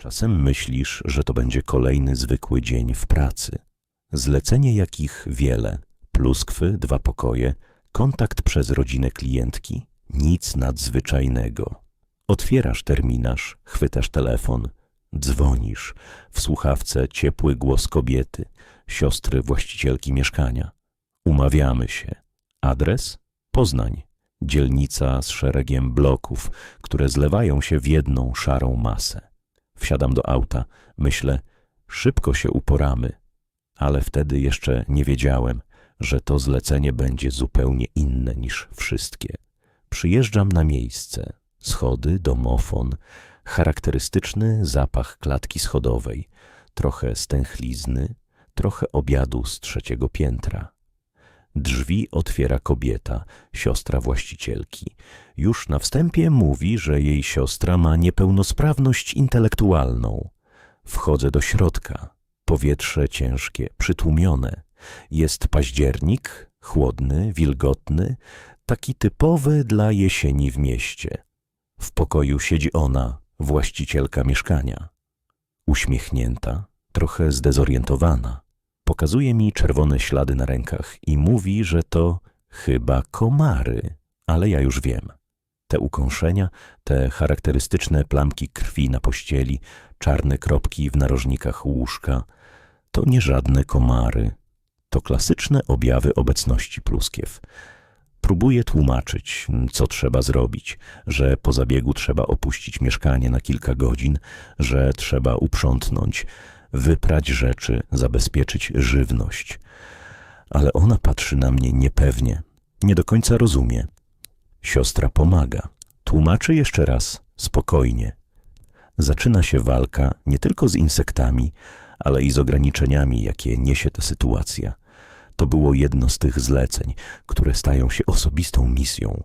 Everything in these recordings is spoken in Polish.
Czasem myślisz, że to będzie kolejny zwykły dzień w pracy. Zlecenie jakich wiele, pluskwy, dwa pokoje, kontakt przez rodzinę klientki, nic nadzwyczajnego. Otwierasz terminarz, chwytasz telefon, dzwonisz, w słuchawce ciepły głos kobiety, siostry właścicielki mieszkania. Umawiamy się. Adres? Poznań. Dzielnica z szeregiem bloków, które zlewają się w jedną szarą masę. Wsiadam do auta, myślę, szybko się uporamy, ale wtedy jeszcze nie wiedziałem, że to zlecenie będzie zupełnie inne niż wszystkie. Przyjeżdżam na miejsce. Schody, domofon, charakterystyczny zapach klatki schodowej, trochę stęchlizny, trochę obiadu z trzeciego piętra. Drzwi otwiera kobieta, siostra właścicielki. Już na wstępie mówi, że jej siostra ma niepełnosprawność intelektualną. Wchodzę do środka. Powietrze ciężkie, przytłumione. Jest październik, chłodny, wilgotny, taki typowy dla jesieni w mieście. W pokoju siedzi ona, właścicielka mieszkania. Uśmiechnięta, trochę zdezorientowana. Pokazuje mi czerwone ślady na rękach i mówi, że to chyba komary, ale ja już wiem. Te ukąszenia, te charakterystyczne plamki krwi na pościeli, czarne kropki w narożnikach łóżka, to nie żadne komary. To klasyczne objawy obecności pluskiew. Próbuję tłumaczyć, co trzeba zrobić, że po zabiegu trzeba opuścić mieszkanie na kilka godzin, że trzeba uprzątnąć, wyprać rzeczy, zabezpieczyć żywność. Ale ona patrzy na mnie niepewnie, nie do końca rozumie. Siostra pomaga. Tłumaczy jeszcze raz, spokojnie. Zaczyna się walka nie tylko z insektami, ale i z ograniczeniami, jakie niesie ta sytuacja. To było jedno z tych zleceń, które stają się osobistą misją.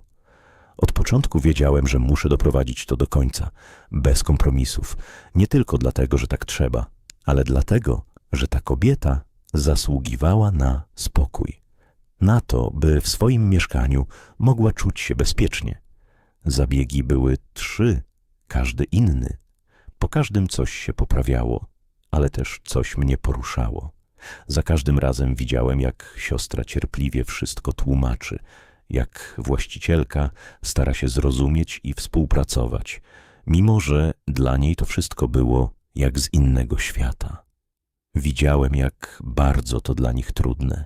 Od początku wiedziałem, że muszę doprowadzić to do końca, bez kompromisów, nie tylko dlatego, że tak trzeba, ale dlatego, że ta kobieta zasługiwała na spokój, na to, by w swoim mieszkaniu mogła czuć się bezpiecznie. Zabiegi były trzy, każdy inny. Po każdym coś się poprawiało, ale też coś mnie poruszało. Za każdym razem widziałem, jak siostra cierpliwie wszystko tłumaczy, jak właścicielka stara się zrozumieć i współpracować, mimo że dla niej to wszystko było jak z innego świata. Widziałem, jak bardzo to dla nich trudne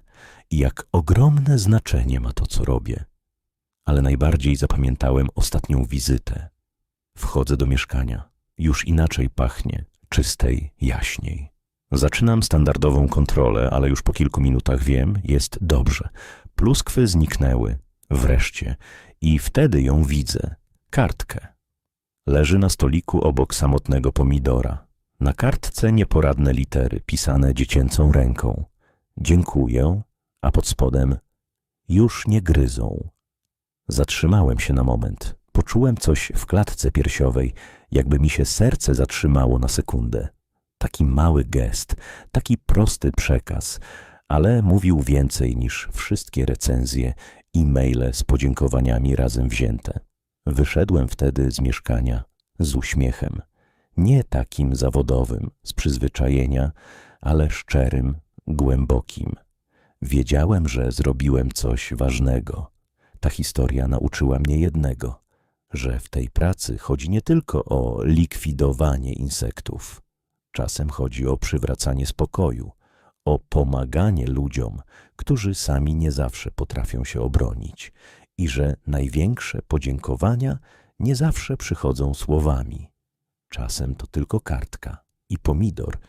i jak ogromne znaczenie ma to, co robię. Ale najbardziej zapamiętałem ostatnią wizytę. Wchodzę do mieszkania. Już inaczej pachnie, czystej, jaśniej. Zaczynam standardową kontrolę, ale już po kilku minutach wiem, jest dobrze. Pluskwy zniknęły. Wreszcie. I wtedy ją widzę. Kartkę. Leży na stoliku obok samotnego pomidora. Na kartce nieporadne litery, pisane dziecięcą ręką. Dziękuję, a pod spodem już nie gryzą. Zatrzymałem się na moment. Poczułem coś w klatce piersiowej, jakby mi się serce zatrzymało na sekundę. Taki mały gest, taki prosty przekaz, ale mówił więcej niż wszystkie recenzje i maile z podziękowaniami razem wzięte. Wyszedłem wtedy z mieszkania z uśmiechem, nie takim zawodowym, z przyzwyczajenia, ale szczerym, głębokim. Wiedziałem, że zrobiłem coś ważnego. Ta historia nauczyła mnie jednego, że w tej pracy chodzi nie tylko o likwidowanie insektów. Czasem chodzi o przywracanie spokoju, o pomaganie ludziom, którzy sami nie zawsze potrafią się obronić i że największe podziękowania nie zawsze przychodzą słowami. Czasem to tylko kartka i pomidor –